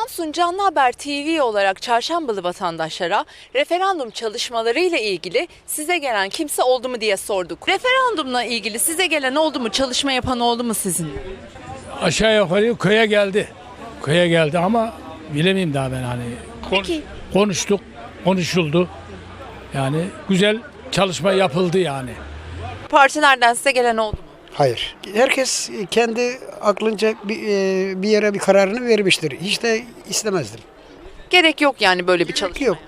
Samsun Canlı Haber TV olarak çarşambalı vatandaşlara referandum çalışmaları ile ilgili size gelen kimse oldu mu diye sorduk. Referandumla ilgili size gelen oldu mu, çalışma yapan oldu mu sizin? aşağı yukarı köye geldi. Köye geldi ama bilemeyim daha ben hani. Peki. Konuştuk, konuşuldu. Yani güzel çalışma yapıldı yani. Partilerden size gelen oldu mu? Hayır. Herkes kendi aklınca bir, e, bir yere bir kararını vermiştir. Hiç de istemezdim. Gerek yok yani böyle bir çalışma. Yok.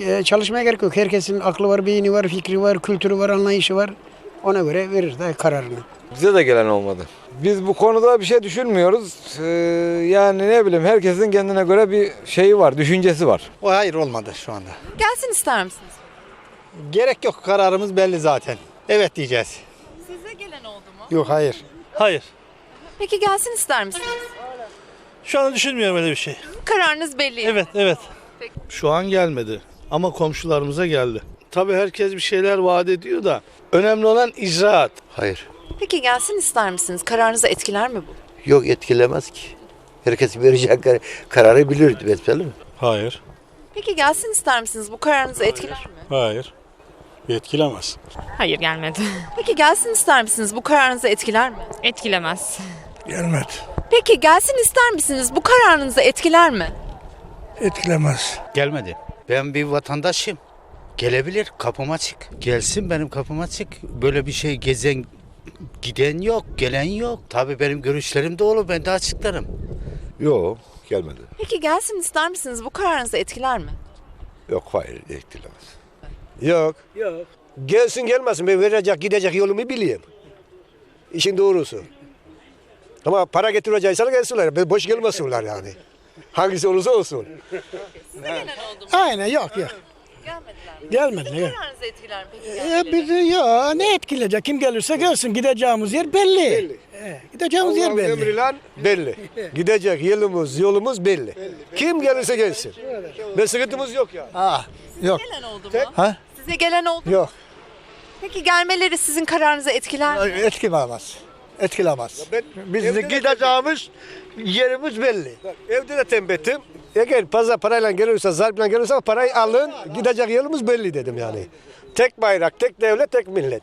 E, Çalışmaya gerek yok. Herkesin aklı var, beyni var, fikri var, kültürü var, anlayışı var. Ona göre verir de kararını. Bize de gelen olmadı. Biz bu konuda bir şey düşünmüyoruz. Ee, yani ne bileyim herkesin kendine göre bir şeyi var, düşüncesi var. O hayır olmadı şu anda. Gelsin ister misiniz? Gerek yok kararımız belli zaten. Evet diyeceğiz. Size gelen oldu mu? Yok hayır. Hayır. Peki gelsin ister misiniz? Şu anda düşünmüyorum öyle bir şey. Kararınız belli. Evet, evet. Şu an gelmedi ama komşularımıza geldi. Tabii herkes bir şeyler vaat ediyor da önemli olan icraat. Hayır. Peki gelsin ister misiniz? Kararınızı etkiler mi bu? Yok etkilemez ki. Herkes verecek kar- kararı bilir mi? Hayır. Peki gelsin ister misiniz? Bu kararınızı etkiler mi? Hayır. Etkilemez. Hayır gelmedi. Peki gelsin ister misiniz? Bu kararınızı etkiler mi? Etkilemez. Gelmedi. Peki gelsin ister misiniz? Bu kararınızı etkiler mi? Etkilemez. Gelmedi. Ben bir vatandaşım. Gelebilir kapım açık. Gelsin benim kapım açık. Böyle bir şey gezen giden yok, gelen yok. Tabii benim görüşlerim de olur. Ben de açıklarım. Yok gelmedi. Peki gelsin ister misiniz? Bu kararınızı etkiler mi? Yok hayır etkilemez. Yok. Yok. Gelsin gelmesin ben verecek gidecek yolumu bileyim. İşin doğrusu. Ama para getirecekse gelsinler. Ben boş gelmesinler yani. Hangisi olursa olsun. Aynen yok yok. Gelmediler mi? Gelmediler. Kararınızı etkiler mi? Peki E, gelmeleri? ya ne etkileyecek? Kim gelirse gelsin. Gideceğimiz yer belli. E, gideceğimiz yer Allah'ın belli. emriyle belli. Gidecek yolumuz yolumuz belli. Kim gelirse gelsin. Ve sıkıntımız yok yani. Ah, yok. Gelen oldu mu? Ha? Size gelen oldu mu? Yok. Peki gelmeleri sizin kararınızı etkiler mi? Etkilemez. Etkilemez. Ben Biz evde de gideceğimiz yerimiz belli. Bak, Evde de tembettim. Eğer fazla parayla gelirse, zarfla gelirse parayı alın. Gidecek yolumuz belli dedim yani. Tek bayrak, tek devlet, tek millet.